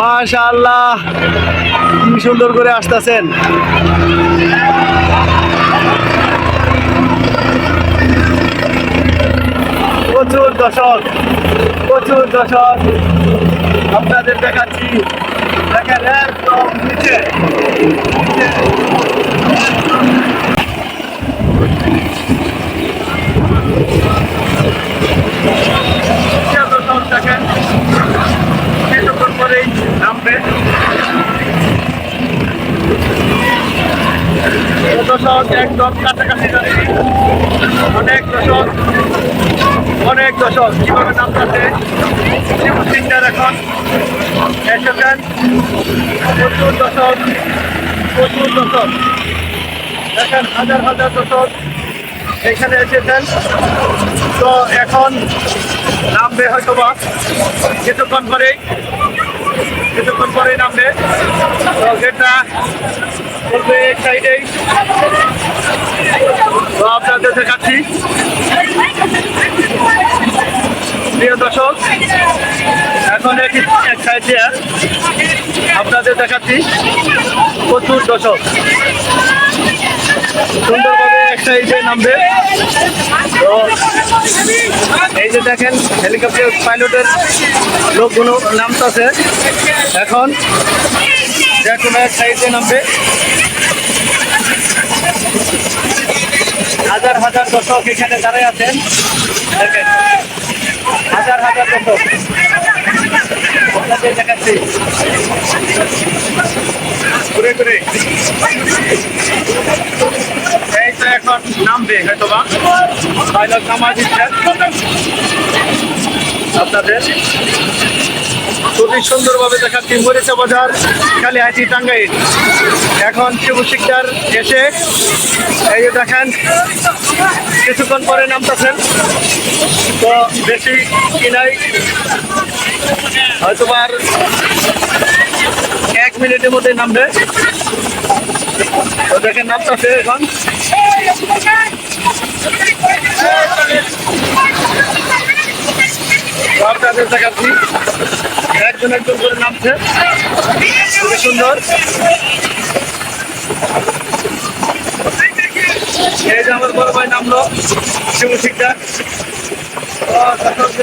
মাশাআল্লাহ কি সুন্দর করে আসতেছেন প্রচুর দর্শক প্রচুর দর্শক আপনাদের দেখাচ্ছি দেখেন একদম। নিচে দর্শক দেখেন কিছুক্ষণ পরেই নামবে দর্শক একদম কাছাকাছি অনেক দর্শক অনেক দর্শক। কীভাবে নামতেছে? শিবু সিংটার এখন। এসেছেন। প্রচুর দর্শক প্রচুর দর্শক। দেখেন, হাজার হাজার দর্শক এখানে এসেছেন। তো এখন নামবে হয়তো বা কিছুক্ষণ পরেই কিছুক্ষণ পরেই নামবে। তো গেটটা বলবে এক সাইডেই তো আপনাদের দেখাচ্ছি। প্রিয় দর্শক, এখন এক সাইডে আপনাদের দেখাচ্ছি। প্রচুর দর্শক। সুন্দরভাবে এক সাইডে নামবে। তো এই যে দেখেন হেলিকপ্টার পাইলটের লোকগুলো নামতেছে। এখন যে কোনো এক সাইডে নামবে। হাজার হাজার দর্শক এখানে দাঁড়ায় আছেন। দেখেন, হাজার হাজার দর্শক। আপনাদের দেখাচ্ছি। ঘুরে ঘুরে। এই তো এখন নামবে হয়তো বা পাইলট নামা আপনাদের। খুবই সুন্দরভাবে দেখাচ্ছি মরিচা বাজার খালি কালিহাটি টাঙ্গাইল। এখন শিবু শিকদার এসে এই যে দেখেন, কিছুক্ষণ পরে নামতেছেন। তো বেশি কিনাই হয়তো আর এক মিনিটের মধ্যে নামবে। তো দেখেন নামতেছে এখন। তো আপনাদের দেখাচ্ছি। একজন একজন করে নামছে। খুবই সুন্দর। এই যে আমার বড় ভাই নামলো শিবু শিকদার। তো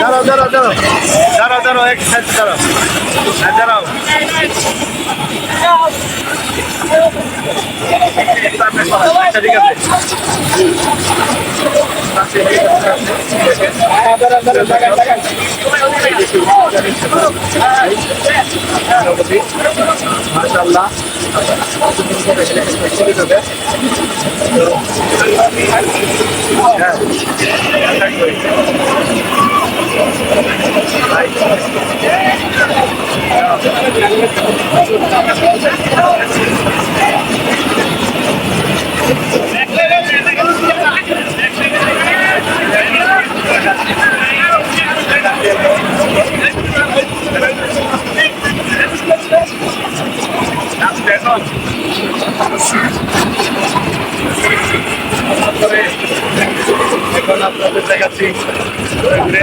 দাঁড়াও দাঁড়াও দাঁড়াও। দাঁড়াও দাঁড়াও এক সাইড দাঁড়াও। মার্শাল্লাহ হ্যাঁ এখন আপনাদের দেখাচ্ছি ঘুরে ঘুরে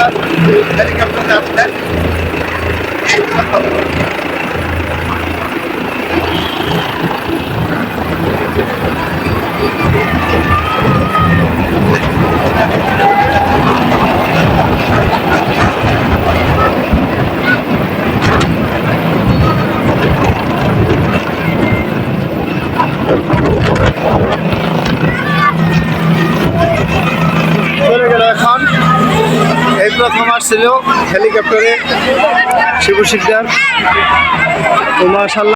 helikopter helikopter আসছিল হেলিকপ্টারে শিবু শিকদার। তো মাশাল্লাহ